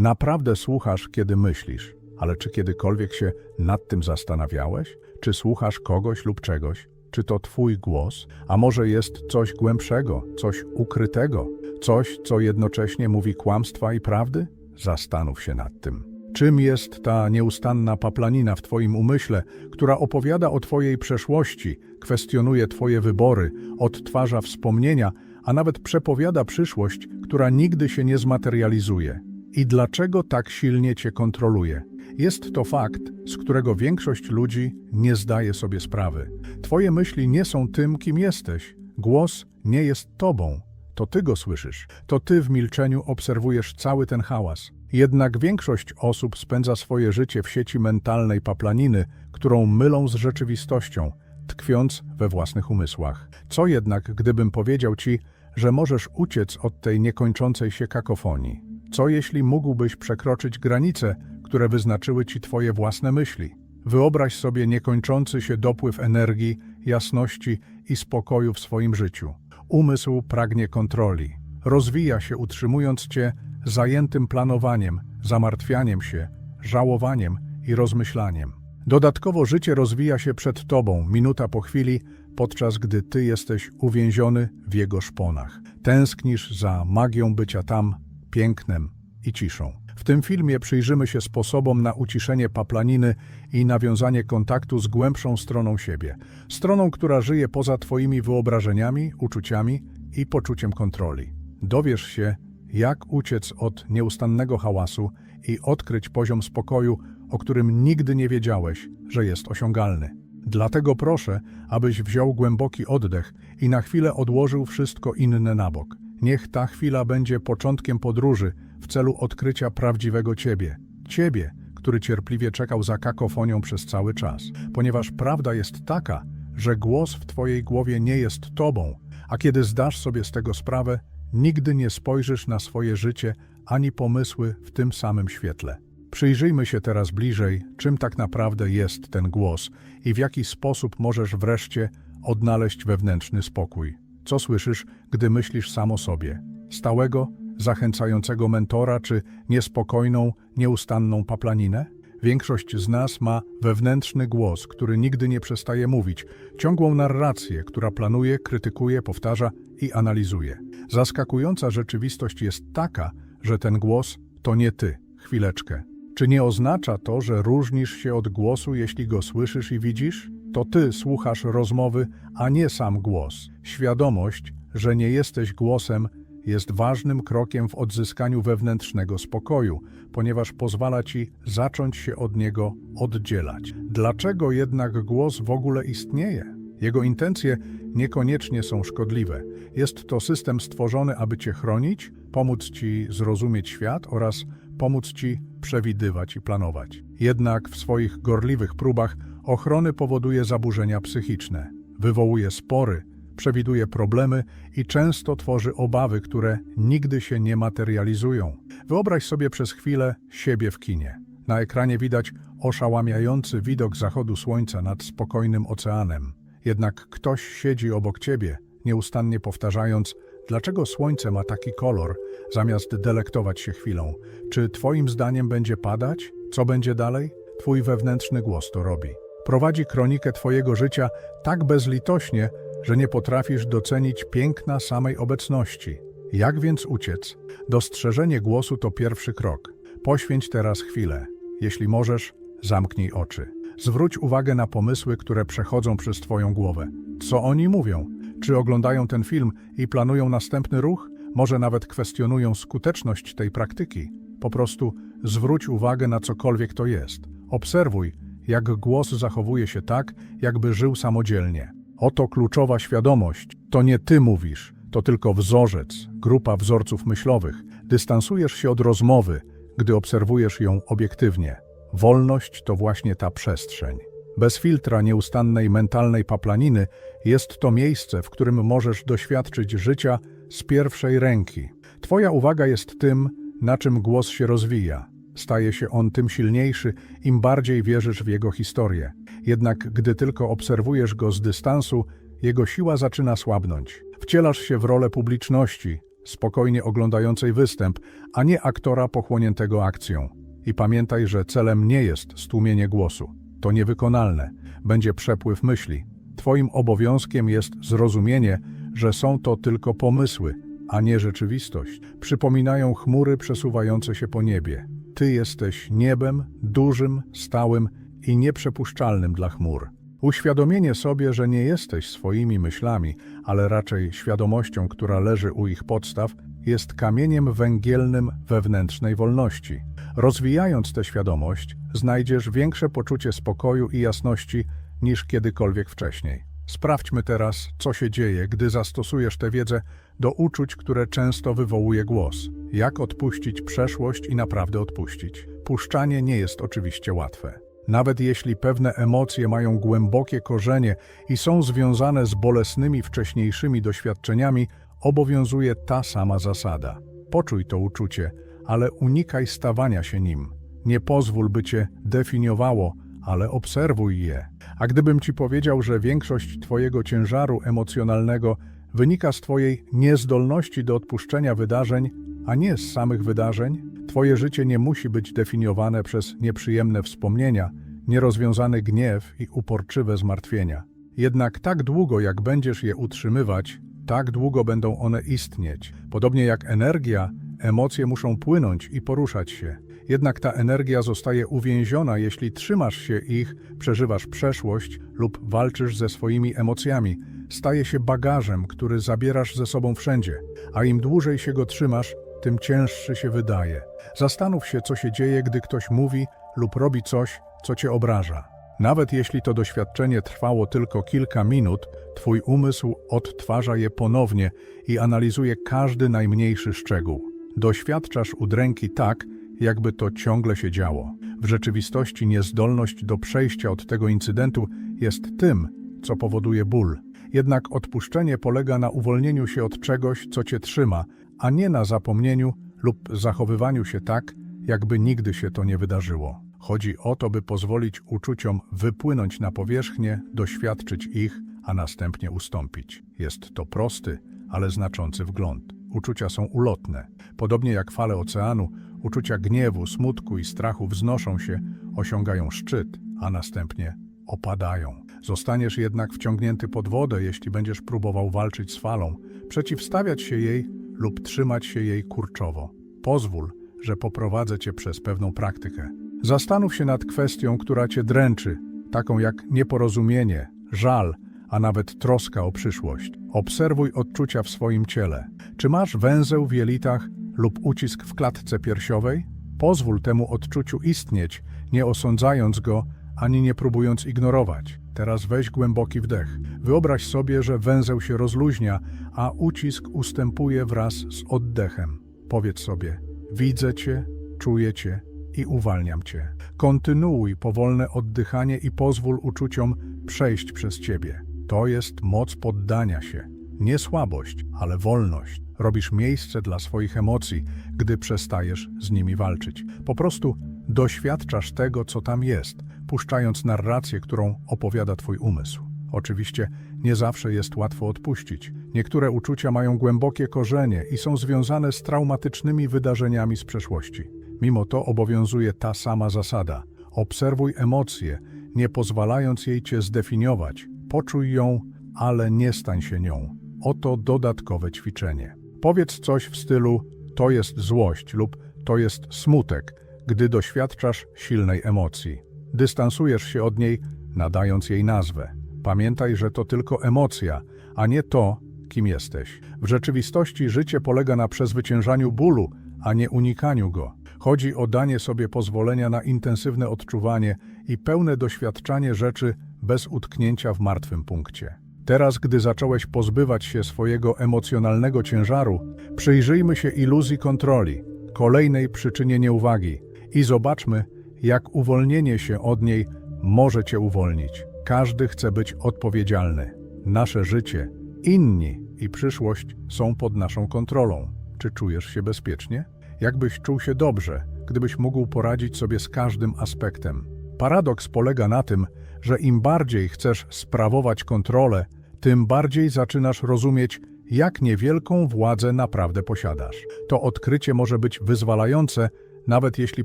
Naprawdę słuchasz, kiedy myślisz, ale czy kiedykolwiek się nad tym zastanawiałeś? Czy słuchasz kogoś lub czegoś? Czy to twój głos? A może jest coś głębszego, coś ukrytego, coś, co jednocześnie mówi kłamstwa i prawdy? Zastanów się nad tym. Czym jest ta nieustanna paplanina w Twoim umyśle, która opowiada o Twojej przeszłości, kwestionuje Twoje wybory, odtwarza wspomnienia, a nawet przepowiada przyszłość, która nigdy się nie zmaterializuje? I dlaczego tak silnie Cię kontroluje? Jest to fakt, z którego większość ludzi nie zdaje sobie sprawy. Twoje myśli nie są tym, kim jesteś. Głos nie jest Tobą. To Ty go słyszysz. To Ty w milczeniu obserwujesz cały ten hałas. Jednak większość osób spędza swoje życie w sieci mentalnej paplaniny, którą mylą z rzeczywistością, tkwiąc we własnych umysłach. Co jednak, gdybym powiedział Ci, że możesz uciec od tej niekończącej się kakofonii? Co jeśli mógłbyś przekroczyć granice, które wyznaczyły Ci Twoje własne myśli? Wyobraź sobie niekończący się dopływ energii, jasności i spokoju w swoim życiu. Umysł pragnie kontroli. Rozwija się, utrzymując Cię zajętym planowaniem, zamartwianiem się, żałowaniem i rozmyślaniem. Dodatkowo życie rozwija się przed Tobą, minuta po chwili, podczas gdy Ty jesteś uwięziony w jego szponach. Tęsknisz za magią bycia tam, pięknem i ciszą. W tym filmie przyjrzymy się sposobom na uciszenie paplaniny i nawiązanie kontaktu z głębszą stroną siebie. Stroną, która żyje poza Twoimi wyobrażeniami, uczuciami i poczuciem kontroli. Dowiesz się, jak uciec od nieustannego hałasu i odkryć poziom spokoju, o którym nigdy nie wiedziałeś, że jest osiągalny. Dlatego proszę, abyś wziął głęboki oddech i na chwilę odłożył wszystko inne na bok. Niech ta chwila będzie początkiem podróży w celu odkrycia prawdziwego Ciebie. Ciebie, który cierpliwie czekał za kakofonią przez cały czas. Ponieważ prawda jest taka, że głos w Twojej głowie nie jest Tobą, a kiedy zdasz sobie z tego sprawę, nigdy nie spojrzysz na swoje życie ani pomysły w tym samym świetle. Przyjrzyjmy się teraz bliżej, czym tak naprawdę jest ten głos i w jaki sposób możesz wreszcie odnaleźć wewnętrzny spokój. Co słyszysz, gdy myślisz sam o sobie? Stałego, zachęcającego mentora czy niespokojną, nieustanną paplaninę? Większość z nas ma wewnętrzny głos, który nigdy nie przestaje mówić, ciągłą narrację, która planuje, krytykuje, powtarza i analizuje. Zaskakująca rzeczywistość jest taka, że ten głos to nie ty. Chwileczkę. Czy nie oznacza to, że różnisz się od głosu, jeśli go słyszysz i widzisz? To ty słuchasz rozmowy, a nie sam głos. Świadomość, że nie jesteś głosem, jest ważnym krokiem w odzyskaniu wewnętrznego spokoju, ponieważ pozwala ci zacząć się od niego oddzielać. Dlaczego jednak głos w ogóle istnieje? Jego intencje niekoniecznie są szkodliwe. Jest to system stworzony, aby cię chronić, pomóc ci zrozumieć świat oraz pomóc ci przewidywać i planować. Jednak w swoich gorliwych próbach ochrony powoduje zaburzenia psychiczne, wywołuje spory, przewiduje problemy i często tworzy obawy, które nigdy się nie materializują. Wyobraź sobie przez chwilę siebie w kinie. Na ekranie widać oszałamiający widok zachodu słońca nad spokojnym oceanem. Jednak ktoś siedzi obok ciebie, nieustannie powtarzając, dlaczego słońce ma taki kolor, zamiast delektować się chwilą. Czy twoim zdaniem będzie padać? Co będzie dalej? Twój wewnętrzny głos to robi. Prowadzi kronikę twojego życia tak bezlitośnie, że nie potrafisz docenić piękna samej obecności. Jak więc uciec? Dostrzeżenie głosu to pierwszy krok. Poświęć teraz chwilę. Jeśli możesz, zamknij oczy. Zwróć uwagę na pomysły, które przechodzą przez Twoją głowę. Co oni mówią? Czy oglądają ten film i planują następny ruch? Może nawet kwestionują skuteczność tej praktyki? Po prostu zwróć uwagę na cokolwiek to jest. Obserwuj, jak głos zachowuje się tak, jakby żył samodzielnie. Oto kluczowa świadomość. To nie ty mówisz, to tylko wzorzec, grupa wzorców myślowych. Dystansujesz się od rozmowy, gdy obserwujesz ją obiektywnie. Wolność to właśnie ta przestrzeń. Bez filtra nieustannej mentalnej paplaniny jest to miejsce, w którym możesz doświadczyć życia z pierwszej ręki. Twoja uwaga jest tym, na czym głos się rozwija. Staje się on tym silniejszy, im bardziej wierzysz w jego historię. Jednak gdy tylko obserwujesz go z dystansu, jego siła zaczyna słabnąć. Wcielasz się w rolę publiczności, spokojnie oglądającej występ, a nie aktora pochłoniętego akcją. I pamiętaj, że celem nie jest stłumienie głosu. To niewykonalne. Będzie przepływ myśli. Twoim obowiązkiem jest zrozumienie, że są to tylko pomysły, a nie rzeczywistość. Przypominają chmury przesuwające się po niebie. Ty jesteś niebem, dużym, stałym i nieprzepuszczalnym dla chmur. Uświadomienie sobie, że nie jesteś swoimi myślami, ale raczej świadomością, która leży u ich podstaw, jest kamieniem węgielnym wewnętrznej wolności. Rozwijając tę świadomość, znajdziesz większe poczucie spokoju i jasności niż kiedykolwiek wcześniej. Sprawdźmy teraz, co się dzieje, gdy zastosujesz tę wiedzę do uczuć, które często wywołuje głos. Jak odpuścić przeszłość i naprawdę odpuścić. Puszczanie nie jest oczywiście łatwe. Nawet jeśli pewne emocje mają głębokie korzenie i są związane z bolesnymi wcześniejszymi doświadczeniami, obowiązuje ta sama zasada. Poczuj to uczucie, ale unikaj stawania się nim. Nie pozwól, by cię definiowało, ale obserwuj je. A gdybym ci powiedział, że większość twojego ciężaru emocjonalnego wynika z twojej niezdolności do odpuszczenia wydarzeń, a nie z samych wydarzeń, twoje życie nie musi być definiowane przez nieprzyjemne wspomnienia, nierozwiązany gniew i uporczywe zmartwienia. Jednak tak długo, jak będziesz je utrzymywać, tak długo będą one istnieć. Podobnie jak energia, emocje muszą płynąć i poruszać się. Jednak ta energia zostaje uwięziona, jeśli trzymasz się ich, przeżywasz przeszłość lub walczysz ze swoimi emocjami. Staje się bagażem, który zabierasz ze sobą wszędzie, a im dłużej się go trzymasz, tym cięższy się wydaje. Zastanów się, co się dzieje, gdy ktoś mówi lub robi coś, co cię obraża. Nawet jeśli to doświadczenie trwało tylko kilka minut, twój umysł odtwarza je ponownie i analizuje każdy najmniejszy szczegół. Doświadczasz udręki tak, jakby to ciągle się działo. W rzeczywistości niezdolność do przejścia od tego incydentu jest tym, co powoduje ból. Jednak odpuszczenie polega na uwolnieniu się od czegoś, co cię trzyma, a nie na zapomnieniu lub zachowywaniu się tak, jakby nigdy się to nie wydarzyło. Chodzi o to, by pozwolić uczuciom wypłynąć na powierzchnię, doświadczyć ich, a następnie ustąpić. Jest to prosty, ale znaczący wgląd. Uczucia są ulotne. Podobnie jak fale oceanu, uczucia gniewu, smutku i strachu wznoszą się, osiągają szczyt, a następnie opadają. Zostaniesz jednak wciągnięty pod wodę, jeśli będziesz próbował walczyć z falą, przeciwstawiać się jej lub trzymać się jej kurczowo. Pozwól, że poprowadzę cię przez pewną praktykę. Zastanów się nad kwestią, która cię dręczy, taką jak nieporozumienie, żal, a nawet troska o przyszłość. Obserwuj odczucia w swoim ciele. Czy masz węzeł w jelitach lub ucisk w klatce piersiowej? Pozwól temu odczuciu istnieć, nie osądzając go, ani nie próbując ignorować. Teraz weź głęboki wdech. Wyobraź sobie, że węzeł się rozluźnia, a ucisk ustępuje wraz z oddechem. Powiedz sobie: Widzę cię, czuję cię i uwalniam cię. Kontynuuj powolne oddychanie i pozwól uczuciom przejść przez ciebie. To jest moc poddania się. Nie słabość, ale wolność. Robisz miejsce dla swoich emocji, gdy przestajesz z nimi walczyć. Po prostu doświadczasz tego, co tam jest, puszczając narrację, którą opowiada twój umysł. Oczywiście nie zawsze jest łatwo odpuścić. Niektóre uczucia mają głębokie korzenie i są związane z traumatycznymi wydarzeniami z przeszłości. Mimo to obowiązuje ta sama zasada. Obserwuj emocje, nie pozwalając jej cię zdefiniować. Poczuj ją, ale nie stań się nią. Oto dodatkowe ćwiczenie. Powiedz coś w stylu to jest złość lub to jest smutek, gdy doświadczasz silnej emocji. Dystansujesz się od niej, nadając jej nazwę. Pamiętaj, że to tylko emocja, a nie to, kim jesteś. W rzeczywistości życie polega na przezwyciężaniu bólu, a nie unikaniu go. Chodzi o danie sobie pozwolenia na intensywne odczuwanie i pełne doświadczanie rzeczy bez utknięcia w martwym punkcie. Teraz, gdy zacząłeś pozbywać się swojego emocjonalnego ciężaru, przyjrzyjmy się iluzji kontroli, kolejnej przyczynie nieuwagi i zobaczmy, jak uwolnienie się od niej może cię uwolnić. Każdy chce być odpowiedzialny. Nasze życie, inni i przyszłość są pod naszą kontrolą. Czy czujesz się bezpiecznie? Jakbyś czuł się dobrze, gdybyś mógł poradzić sobie z każdym aspektem. Paradoks polega na tym, że im bardziej chcesz sprawować kontrolę, tym bardziej zaczynasz rozumieć, jak niewielką władzę naprawdę posiadasz. To odkrycie może być wyzwalające, nawet jeśli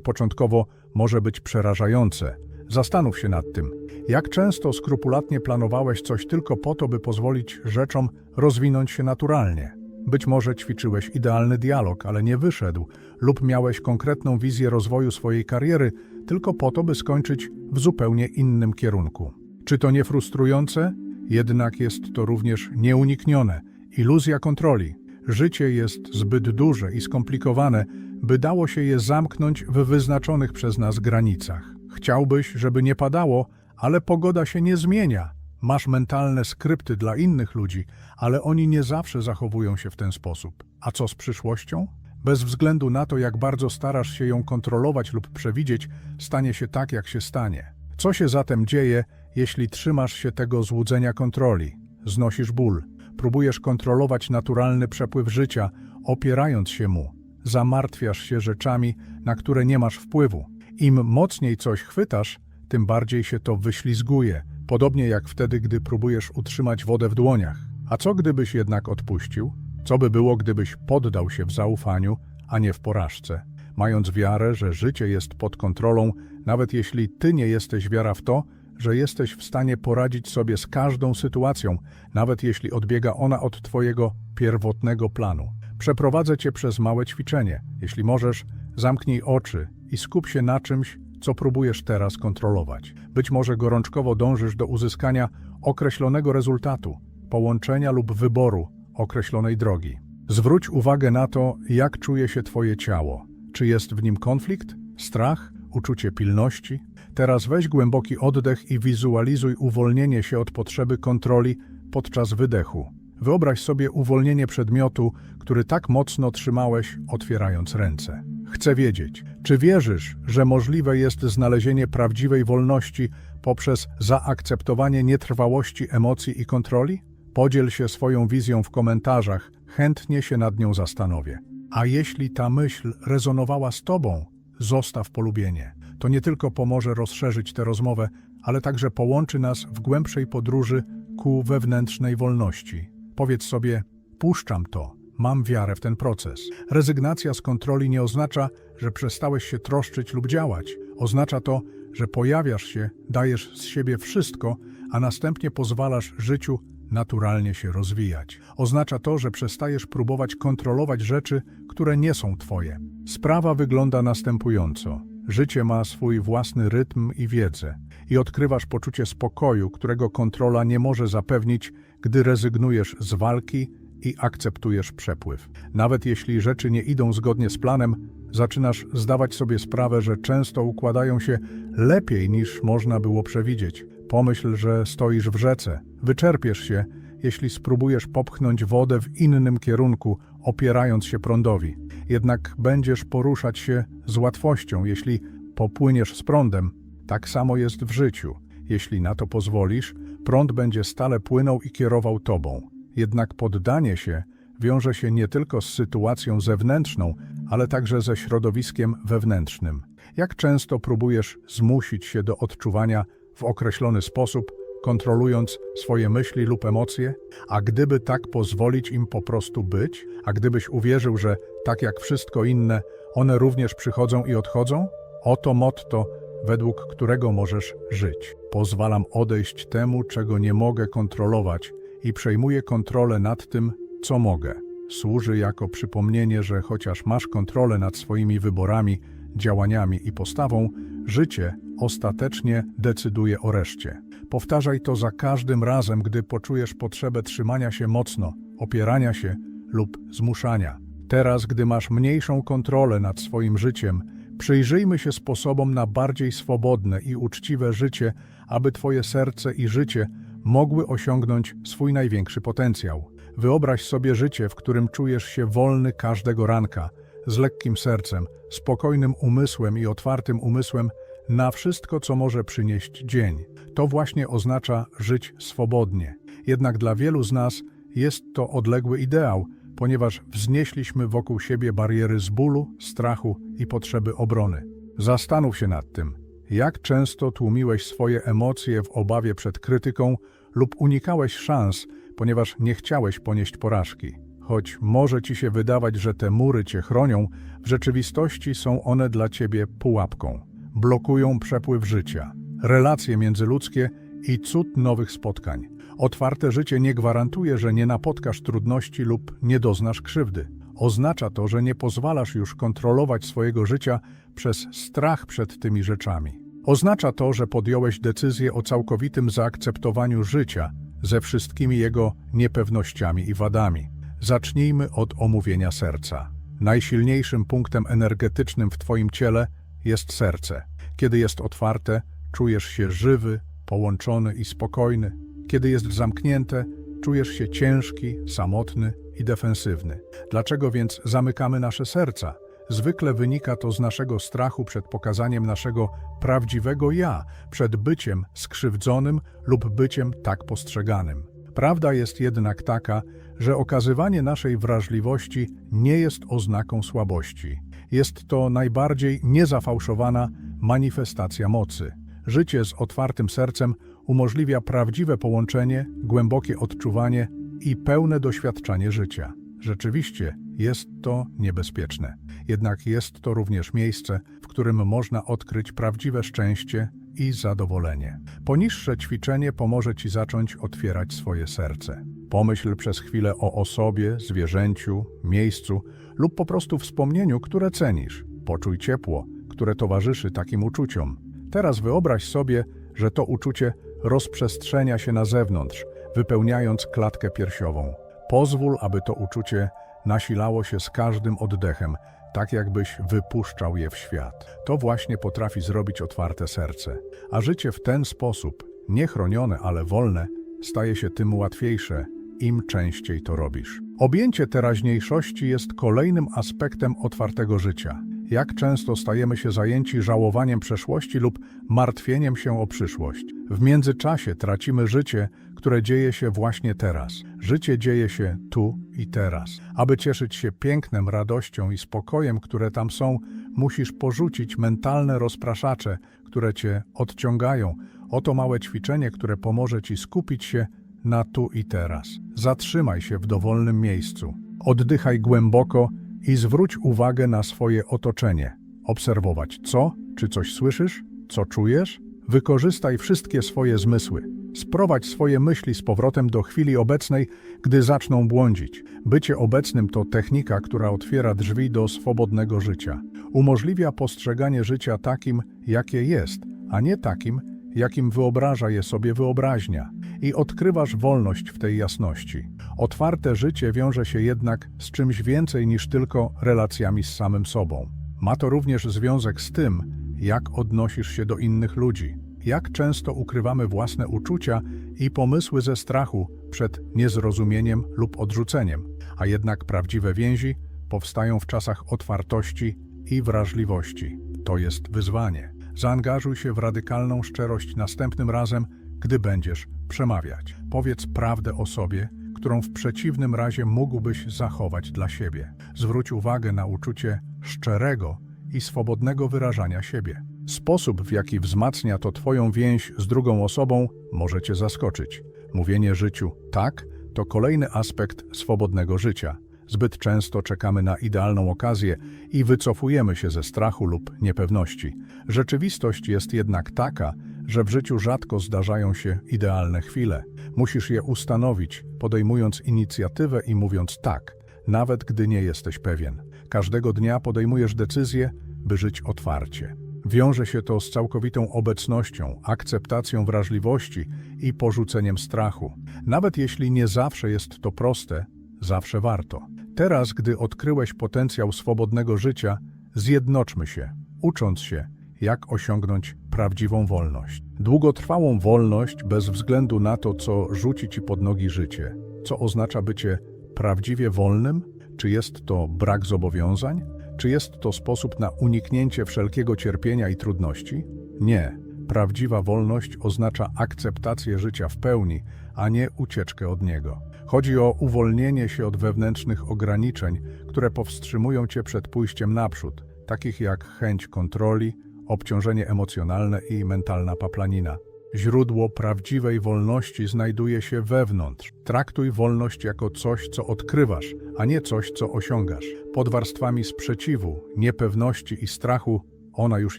początkowo może być przerażające. Zastanów się nad tym, jak często skrupulatnie planowałeś coś tylko po to, by pozwolić rzeczom rozwinąć się naturalnie. Być może ćwiczyłeś idealny dialog, ale nie wyszedł, lub miałeś konkretną wizję rozwoju swojej kariery tylko po to, by skończyć w zupełnie innym kierunku. Czy to nie frustrujące? Jednak jest to również nieuniknione. Iluzja kontroli. Życie jest zbyt duże i skomplikowane, by dało się je zamknąć w wyznaczonych przez nas granicach. Chciałbyś, żeby nie padało, ale pogoda się nie zmienia. Masz mentalne skrypty dla innych ludzi, ale oni nie zawsze zachowują się w ten sposób. A co z przyszłością? Bez względu na to, jak bardzo starasz się ją kontrolować lub przewidzieć, stanie się tak, jak się stanie. Co się zatem dzieje, jeśli trzymasz się tego złudzenia kontroli? Znosisz ból, próbujesz kontrolować naturalny przepływ życia, opierając się mu. Zamartwiasz się rzeczami, na które nie masz wpływu. Im mocniej coś chwytasz, tym bardziej się to wyślizguje, podobnie jak wtedy, gdy próbujesz utrzymać wodę w dłoniach. A co gdybyś jednak odpuścił? Co by było, gdybyś poddał się w zaufaniu, a nie w porażce, mając wiarę, że życie jest pod kontrolą, nawet jeśli ty nie jesteś wiara w to, że jesteś w stanie poradzić sobie z każdą sytuacją, nawet jeśli odbiega ona od twojego pierwotnego planu. Przeprowadzę cię przez małe ćwiczenie. Jeśli możesz, zamknij oczy i skup się na czymś, co próbujesz teraz kontrolować. Być może gorączkowo dążysz do uzyskania określonego rezultatu, połączenia lub wyboru określonej drogi. Zwróć uwagę na to, jak czuje się Twoje ciało. Czy jest w nim konflikt, strach, uczucie pilności? Teraz weź głęboki oddech i wizualizuj uwolnienie się od potrzeby kontroli podczas wydechu. Wyobraź sobie uwolnienie przedmiotu, który tak mocno trzymałeś, otwierając ręce. Chcę wiedzieć, czy wierzysz, że możliwe jest znalezienie prawdziwej wolności poprzez zaakceptowanie nietrwałości emocji i kontroli? Podziel się swoją wizją w komentarzach, chętnie się nad nią zastanowię. A jeśli ta myśl rezonowała z Tobą, zostaw polubienie. To nie tylko pomoże rozszerzyć tę rozmowę, ale także połączy nas w głębszej podróży ku wewnętrznej wolności. Powiedz sobie, puszczam to, mam wiarę w ten proces. Rezygnacja z kontroli nie oznacza, że przestałeś się troszczyć lub działać. Oznacza to, że pojawiasz się, dajesz z siebie wszystko, a następnie pozwalasz życiu naturalnie się rozwijać. Oznacza to, że przestajesz próbować kontrolować rzeczy, które nie są Twoje. Sprawa wygląda następująco. Życie ma swój własny rytm i wiedzę i odkrywasz poczucie spokoju, którego kontrola nie może zapewnić, gdy rezygnujesz z walki i akceptujesz przepływ. Nawet jeśli rzeczy nie idą zgodnie z planem, zaczynasz zdawać sobie sprawę, że często układają się lepiej niż można było przewidzieć. Pomyśl, że stoisz w rzece, wyczerpiesz się, jeśli spróbujesz popchnąć wodę w innym kierunku, opierając się prądowi. Jednak będziesz poruszać się z łatwością, jeśli popłyniesz z prądem. Tak samo jest w życiu. Jeśli na to pozwolisz, prąd będzie stale płynął i kierował tobą. Jednak poddanie się wiąże się nie tylko z sytuacją zewnętrzną, ale także ze środowiskiem wewnętrznym. Jak często próbujesz zmusić się do odczuwania w określony sposób, kontrolując swoje myśli lub emocje? A gdyby tak pozwolić im po prostu być? A gdybyś uwierzył, że tak jak wszystko inne, one również przychodzą i odchodzą? Oto motto, według którego możesz żyć. Pozwalam odejść temu, czego nie mogę kontrolować i przejmuję kontrolę nad tym, co mogę. Służy jako przypomnienie, że chociaż masz kontrolę nad swoimi wyborami, działaniami i postawą, życie ostatecznie decyduje o reszcie. Powtarzaj to za każdym razem, gdy poczujesz potrzebę trzymania się mocno, opierania się lub zmuszania. Teraz, gdy masz mniejszą kontrolę nad swoim życiem, przyjrzyjmy się sposobom na bardziej swobodne i uczciwe życie, aby Twoje serce i życie mogły osiągnąć swój największy potencjał. Wyobraź sobie życie, w którym czujesz się wolny każdego ranka, z lekkim sercem, spokojnym umysłem i otwartym umysłem na wszystko, co może przynieść dzień. To właśnie oznacza żyć swobodnie. Jednak dla wielu z nas jest to odległy ideał, ponieważ wznieśliśmy wokół siebie bariery z bólu, strachu i potrzeby obrony. Zastanów się nad tym, jak często tłumiłeś swoje emocje w obawie przed krytyką lub unikałeś szans, ponieważ nie chciałeś ponieść porażki. Choć może ci się wydawać, że te mury cię chronią, w rzeczywistości są one dla ciebie pułapką. Blokują przepływ życia, relacje międzyludzkie i cud nowych spotkań. Otwarte życie nie gwarantuje, że nie napotkasz trudności lub nie doznasz krzywdy. Oznacza to, że nie pozwalasz już kontrolować swojego życia przez strach przed tymi rzeczami. Oznacza to, że podjąłeś decyzję o całkowitym zaakceptowaniu życia ze wszystkimi jego niepewnościami i wadami. Zacznijmy od omówienia serca. Najsilniejszym punktem energetycznym w Twoim ciele jest serce. Kiedy jest otwarte, czujesz się żywy, połączony i spokojny. Kiedy jest zamknięte, czujesz się ciężki, samotny i defensywny. Dlaczego więc zamykamy nasze serca? Zwykle wynika to z naszego strachu przed pokazaniem naszego prawdziwego ja, przed byciem skrzywdzonym lub byciem tak postrzeganym. Prawda jest jednak taka, że okazywanie naszej wrażliwości nie jest oznaką słabości. Jest to najbardziej niezafałszowana manifestacja mocy. Życie z otwartym sercem umożliwia prawdziwe połączenie, głębokie odczuwanie i pełne doświadczanie życia. Rzeczywiście jest to niebezpieczne, jednak jest to również miejsce, w którym można odkryć prawdziwe szczęście i zadowolenie. Poniższe ćwiczenie pomoże Ci zacząć otwierać swoje serce. Pomyśl przez chwilę o osobie, zwierzęciu, miejscu lub po prostu wspomnieniu, które cenisz. Poczuj ciepło, które towarzyszy takim uczuciom. Teraz wyobraź sobie, że to uczucie rozprzestrzenia się na zewnątrz, wypełniając klatkę piersiową. Pozwól, aby to uczucie nasilało się z każdym oddechem, tak jakbyś wypuszczał je w świat. To właśnie potrafi zrobić otwarte serce. A życie w ten sposób, niechronione, ale wolne, staje się tym łatwiejsze, im częściej to robisz. Objęcie teraźniejszości jest kolejnym aspektem otwartego życia. Jak często stajemy się zajęci żałowaniem przeszłości lub martwieniem się o przyszłość. W międzyczasie tracimy życie, które dzieje się właśnie teraz. Życie dzieje się tu i teraz. Aby cieszyć się pięknem, radością i spokojem, które tam są, musisz porzucić mentalne rozpraszacze, które cię odciągają. Oto małe ćwiczenie, które pomoże ci skupić się na tu i teraz. Zatrzymaj się w dowolnym miejscu. Oddychaj głęboko i zwróć uwagę na swoje otoczenie. Obserwować co, czy coś słyszysz, co czujesz. Wykorzystaj wszystkie swoje zmysły. Sprowadź swoje myśli z powrotem do chwili obecnej, gdy zaczną błądzić. Bycie obecnym to technika, która otwiera drzwi do swobodnego życia. Umożliwia postrzeganie życia takim, jakie jest, a nie takim, jakim wyobraża je sobie wyobraźnia. I odkrywasz wolność w tej jasności. Otwarte życie wiąże się jednak z czymś więcej niż tylko relacjami z samym sobą. Ma to również związek z tym, jak odnosisz się do innych ludzi. Jak często ukrywamy własne uczucia i pomysły ze strachu przed niezrozumieniem lub odrzuceniem, a jednak prawdziwe więzi powstają w czasach otwartości i wrażliwości. To jest wyzwanie. Zaangażuj się w radykalną szczerość następnym razem, gdy będziesz przemawiać. Powiedz prawdę o sobie, którą w przeciwnym razie mógłbyś zachować dla siebie. Zwróć uwagę na uczucie szczerego i swobodnego wyrażania siebie. Sposób, w jaki wzmacnia to Twoją więź z drugą osobą, może Cię zaskoczyć. Mówienie życiu tak to kolejny aspekt swobodnego życia. Zbyt często czekamy na idealną okazję i wycofujemy się ze strachu lub niepewności. Rzeczywistość jest jednak taka, że w życiu rzadko zdarzają się idealne chwile. Musisz je ustanowić, podejmując inicjatywę i mówiąc tak, nawet gdy nie jesteś pewien. Każdego dnia podejmujesz decyzję, by żyć otwarcie. Wiąże się to z całkowitą obecnością, akceptacją wrażliwości i porzuceniem strachu. Nawet jeśli nie zawsze jest to proste, zawsze warto. Teraz, gdy odkryłeś potencjał swobodnego życia, zjednoczmy się, ucząc się, jak osiągnąć prawdziwą wolność. Długotrwałą wolność bez względu na to, co rzuci ci pod nogi życie. Co oznacza bycie prawdziwie wolnym? Czy jest to brak zobowiązań? Czy jest to sposób na uniknięcie wszelkiego cierpienia i trudności? Nie. Prawdziwa wolność oznacza akceptację życia w pełni, a nie ucieczkę od niego. Chodzi o uwolnienie się od wewnętrznych ograniczeń, które powstrzymują cię przed pójściem naprzód, takich jak chęć kontroli, obciążenie emocjonalne i mentalna paplanina. Źródło prawdziwej wolności znajduje się wewnątrz. Traktuj wolność jako coś, co odkrywasz, a nie coś, co osiągasz. Pod warstwami sprzeciwu, niepewności i strachu ona już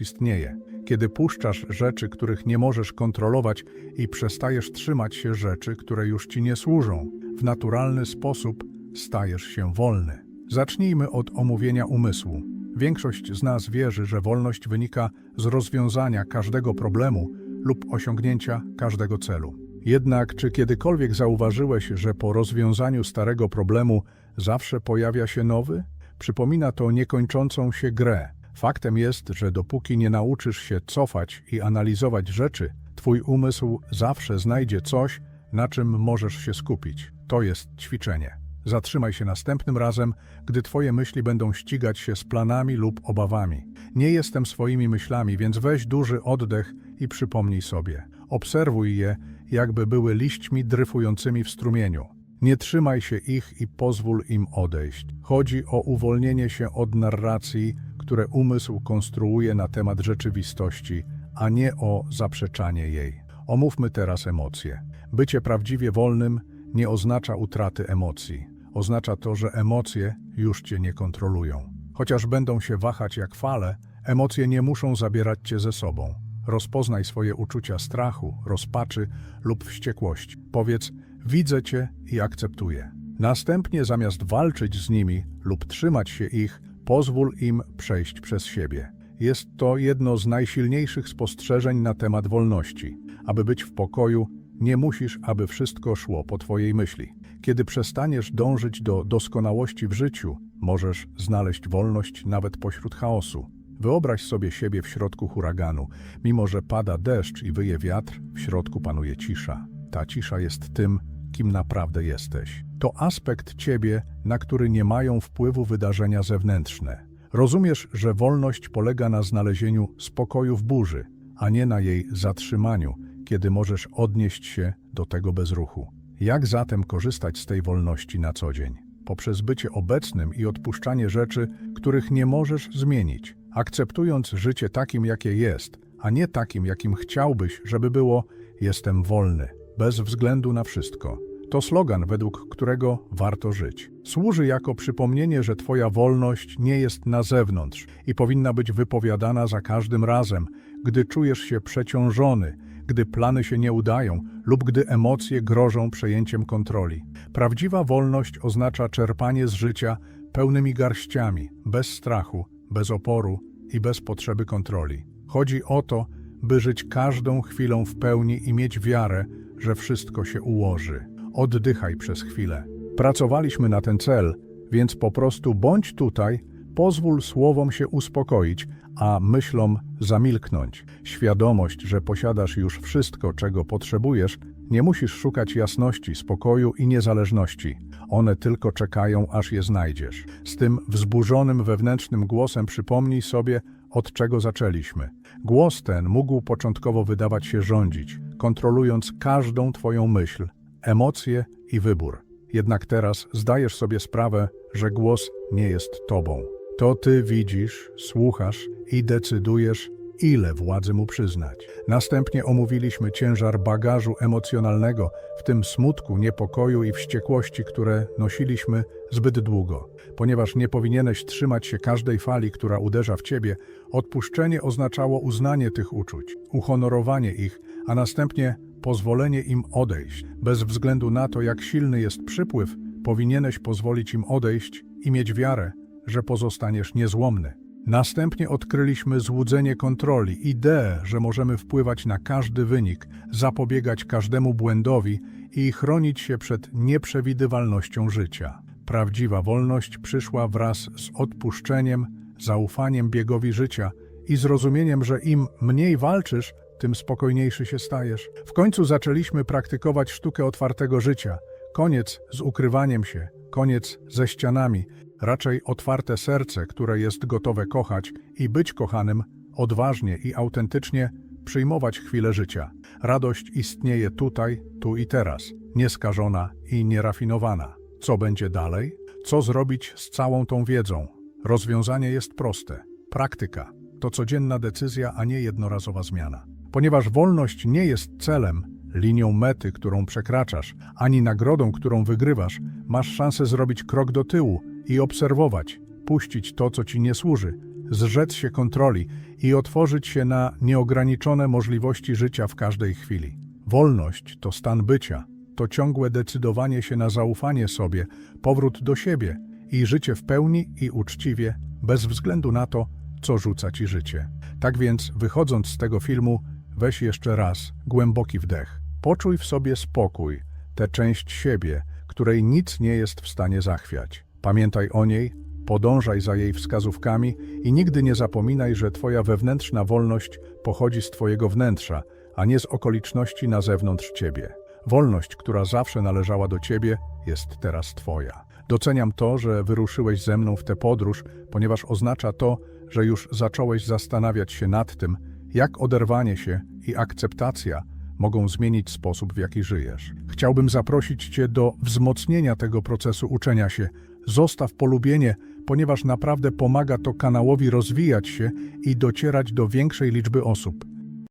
istnieje. Kiedy puszczasz rzeczy, których nie możesz kontrolować i przestajesz trzymać się rzeczy, które już ci nie służą, w naturalny sposób stajesz się wolny. Zacznijmy od omówienia umysłu. Większość z nas wierzy, że wolność wynika z rozwiązania każdego problemu lub osiągnięcia każdego celu. Jednak czy kiedykolwiek zauważyłeś, że po rozwiązaniu starego problemu zawsze pojawia się nowy? Przypomina to niekończącą się grę. Faktem jest, że dopóki nie nauczysz się cofać i analizować rzeczy, twój umysł zawsze znajdzie coś, na czym możesz się skupić. To jest ćwiczenie. Zatrzymaj się następnym razem, gdy twoje myśli będą ścigać się z planami lub obawami. Nie jestem swoimi myślami, więc weź duży oddech i przypomnij sobie. Obserwuj je, jakby były liśćmi dryfującymi w strumieniu. Nie trzymaj się ich i pozwól im odejść. Chodzi o uwolnienie się od narracji, które umysł konstruuje na temat rzeczywistości, a nie o zaprzeczanie jej. Omówmy teraz emocje. Bycie prawdziwie wolnym nie oznacza utraty emocji. Oznacza to, że emocje już cię nie kontrolują. Chociaż będą się wahać jak fale, emocje nie muszą zabierać cię ze sobą. Rozpoznaj swoje uczucia strachu, rozpaczy lub wściekłości. Powiedz: Widzę cię i akceptuję. Następnie, zamiast walczyć z nimi lub trzymać się ich, pozwól im przejść przez siebie. Jest to jedno z najsilniejszych spostrzeżeń na temat wolności. Aby być w pokoju, nie musisz, aby wszystko szło po Twojej myśli. Kiedy przestaniesz dążyć do doskonałości w życiu, możesz znaleźć wolność nawet pośród chaosu. Wyobraź sobie siebie w środku huraganu. Mimo, że pada deszcz i wyje wiatr, w środku panuje cisza. Ta cisza jest tym, kim naprawdę jesteś. To aspekt ciebie, na który nie mają wpływu wydarzenia zewnętrzne. Rozumiesz, że wolność polega na znalezieniu spokoju w burzy, a nie na jej zatrzymaniu, kiedy możesz odnieść się do tego bez ruchu. Jak zatem korzystać z tej wolności na co dzień? Poprzez bycie obecnym i odpuszczanie rzeczy, których nie możesz zmienić, akceptując życie takim, jakie jest, a nie takim, jakim chciałbyś, żeby było, jestem wolny, bez względu na wszystko. To slogan, według którego warto żyć. Służy jako przypomnienie, że Twoja wolność nie jest na zewnątrz i powinna być wypowiadana za każdym razem, gdy czujesz się przeciążony, gdy plany się nie udają lub gdy emocje grożą przejęciem kontroli. Prawdziwa wolność oznacza czerpanie z życia pełnymi garściami, bez strachu, bez oporu i bez potrzeby kontroli. Chodzi o to, by żyć każdą chwilą w pełni i mieć wiarę, że wszystko się ułoży. Oddychaj przez chwilę. Pracowaliśmy na ten cel, więc po prostu bądź tutaj, pozwól słowom się uspokoić, a myślom zamilknąć. Świadomość, że posiadasz już wszystko, czego potrzebujesz, nie musisz szukać jasności, spokoju i niezależności. One tylko czekają, aż je znajdziesz. Z tym wzburzonym wewnętrznym głosem przypomnij sobie, od czego zaczęliśmy. Głos ten mógł początkowo wydawać się rządzić, kontrolując każdą Twoją myśl, emocje i wybór. Jednak teraz zdajesz sobie sprawę, że głos nie jest Tobą. To Ty widzisz, słuchasz i decydujesz, ile władzy mu przyznać. Następnie omówiliśmy ciężar bagażu emocjonalnego, w tym smutku, niepokoju i wściekłości, które nosiliśmy zbyt długo. Ponieważ nie powinieneś trzymać się każdej fali, która uderza w ciebie, odpuszczenie oznaczało uznanie tych uczuć, uhonorowanie ich, a następnie pozwolenie im odejść. Bez względu na to, jak silny jest przypływ, powinieneś pozwolić im odejść i mieć wiarę, że pozostaniesz niezłomny. Następnie odkryliśmy złudzenie kontroli, ideę, że możemy wpływać na każdy wynik, zapobiegać każdemu błędowi i chronić się przed nieprzewidywalnością życia. Prawdziwa wolność przyszła wraz z odpuszczeniem, zaufaniem biegowi życia i zrozumieniem, że im mniej walczysz, tym spokojniejszy się stajesz. W końcu zaczęliśmy praktykować sztukę otwartego życia. Koniec z ukrywaniem się, koniec ze ścianami, raczej otwarte serce, które jest gotowe kochać i być kochanym, odważnie i autentycznie przyjmować chwilę życia. Radość istnieje tutaj, tu i teraz, nieskażona i nierafinowana. Co będzie dalej? Co zrobić z całą tą wiedzą? Rozwiązanie jest proste. Praktyka to codzienna decyzja, a nie jednorazowa zmiana. Ponieważ wolność nie jest celem, linią mety, którą przekraczasz, ani nagrodą, którą wygrywasz, masz szansę zrobić krok do tyłu i obserwować, puścić to, co ci nie służy, zrzec się kontroli i otworzyć się na nieograniczone możliwości życia w każdej chwili. Wolność to stan bycia, to ciągłe decydowanie się na zaufanie sobie, powrót do siebie i życie w pełni i uczciwie, bez względu na to, co rzuca ci życie. Tak więc, wychodząc z tego filmu, weź jeszcze raz głęboki wdech. Poczuj w sobie spokój, tę część siebie, której nic nie jest w stanie zachwiać. Pamiętaj o niej, podążaj za jej wskazówkami i nigdy nie zapominaj, że Twoja wewnętrzna wolność pochodzi z Twojego wnętrza, a nie z okoliczności na zewnątrz Ciebie. Wolność, która zawsze należała do Ciebie, jest teraz Twoja. Doceniam to, że wyruszyłeś ze mną w tę podróż, ponieważ oznacza to, że już zacząłeś zastanawiać się nad tym, jak oderwanie się i akceptacja mogą zmienić sposób, w jaki żyjesz. Chciałbym zaprosić Cię do wzmocnienia tego procesu uczenia się. Zostaw polubienie, ponieważ naprawdę pomaga to kanałowi rozwijać się i docierać do większej liczby osób.